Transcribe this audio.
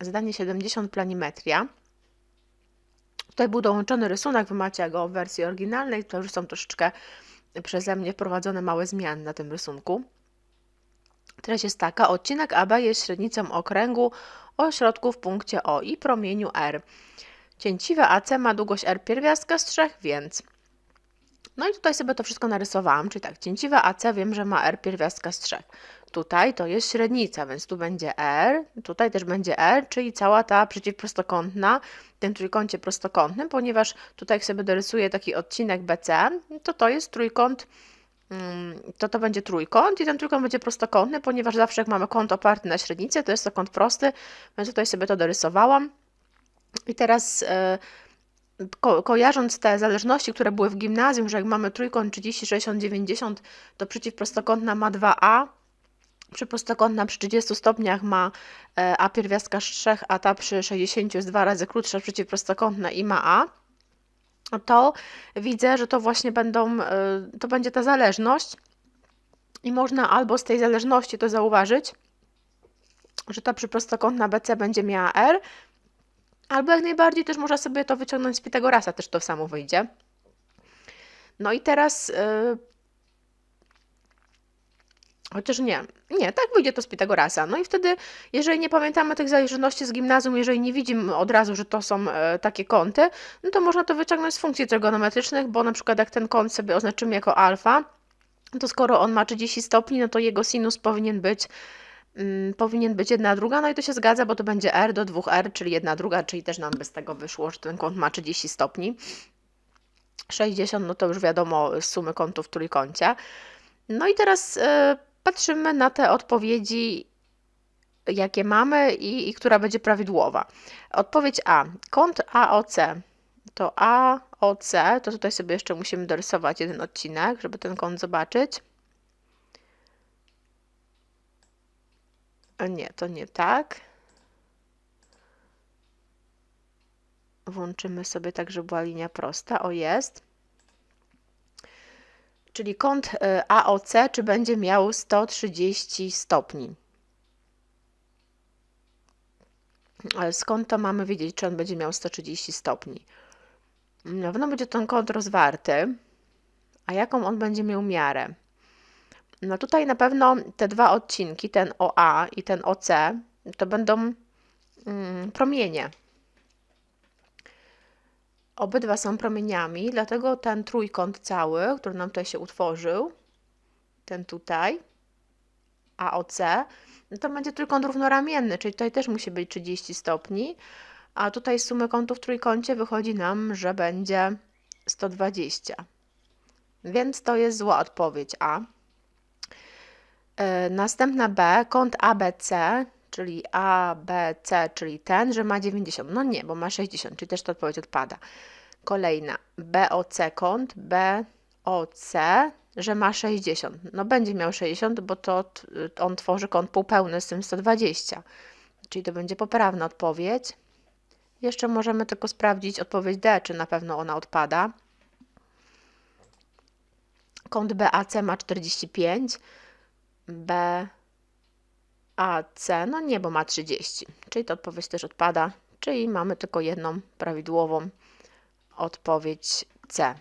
zadanie 70 planimetria. Tutaj był dołączony rysunek, wy macie go w wersji oryginalnej, to już są troszeczkę przeze mnie wprowadzone małe zmiany na tym rysunku. Treść jest taka, odcinek AB jest średnicą okręgu o środku w punkcie O i promieniu R. Cięciwe AC ma długość R pierwiastka z 3, więc... No i tutaj sobie to wszystko narysowałam, czyli tak, cięciwe AC wiem, że ma R pierwiastka z 3. Tutaj to jest średnica, więc tu będzie R, tutaj też będzie R, czyli cała ta przeciwprostokątna w tym trójkącie prostokątnym, ponieważ tutaj jak sobie dorysuję taki odcinek BC, to to jest trójkąt mm, to to będzie trójkąt i ten trójkąt będzie prostokątny, ponieważ zawsze jak mamy kąt oparty na średnicy, to jest to kąt prosty, więc tutaj sobie to dorysowałam. I teraz e, ko kojarząc te zależności, które były w gimnazjum, że jak mamy trójkąt 30, 60, 90, to przeciwprostokątna ma 2a, przyprostokątna przy 30 stopniach ma e, a pierwiastka z 3, a ta przy 60 jest dwa razy krótsza przeciwprostokątna i ma a, to widzę, że to właśnie będą, e, to będzie ta zależność i można albo z tej zależności to zauważyć, że ta przyprostokątna BC będzie miała R, albo jak najbardziej też można sobie to wyciągnąć z Pitagorasa, też to samo wyjdzie. No i teraz e, Chociaż nie, nie, tak wyjdzie to z Pitagorasa. No i wtedy, jeżeli nie pamiętamy tych zależności z gimnazjum, jeżeli nie widzimy od razu, że to są e, takie kąty, no to można to wyciągnąć z funkcji trygonometrycznych, bo na przykład jak ten kąt sobie oznaczymy jako alfa, to skoro on ma 30 stopni, no to jego sinus powinien być mm, powinien być jedna druga, no i to się zgadza, bo to będzie r do 2r, czyli jedna druga, czyli też nam by z tego wyszło, że ten kąt ma 30 stopni. 60, no to już wiadomo z sumy kątów w trójkącie. No i teraz e, patrzymy na te odpowiedzi, jakie mamy i, i która będzie prawidłowa. Odpowiedź A. Kąt AOC to AOC, to tutaj sobie jeszcze musimy dorysować jeden odcinek, żeby ten kąt zobaczyć. A nie, to nie tak. Włączymy sobie tak, żeby była linia prosta. O, jest czyli kąt e, AOC, czy będzie miał 130 stopni. Ale skąd to mamy wiedzieć, czy on będzie miał 130 stopni? Na pewno będzie ten kąt rozwarty, a jaką on będzie miał miarę? No tutaj na pewno te dwa odcinki, ten OA i ten OC, to będą mm, promienie. Obydwa są promieniami, dlatego ten trójkąt cały, który nam tutaj się utworzył, ten tutaj, AOC, no to będzie trójkąt równoramienny, czyli tutaj też musi być 30 stopni, a tutaj z sumy kątów w trójkącie wychodzi nam, że będzie 120. Więc to jest zła odpowiedź A. Yy, następna B, kąt ABC, czyli ABC, czyli ten, że ma 90. No nie, bo ma 60, czyli też ta odpowiedź odpada. Kolejna BOC kąt, BOC, że ma 60. No będzie miał 60, bo to on tworzy kąt półpełny z tym 120. Czyli to będzie poprawna odpowiedź. Jeszcze możemy tylko sprawdzić odpowiedź D, czy na pewno ona odpada. Kąt BAC ma 45, B a C, no nie, bo ma 30, czyli ta odpowiedź też odpada, czyli mamy tylko jedną prawidłową odpowiedź C.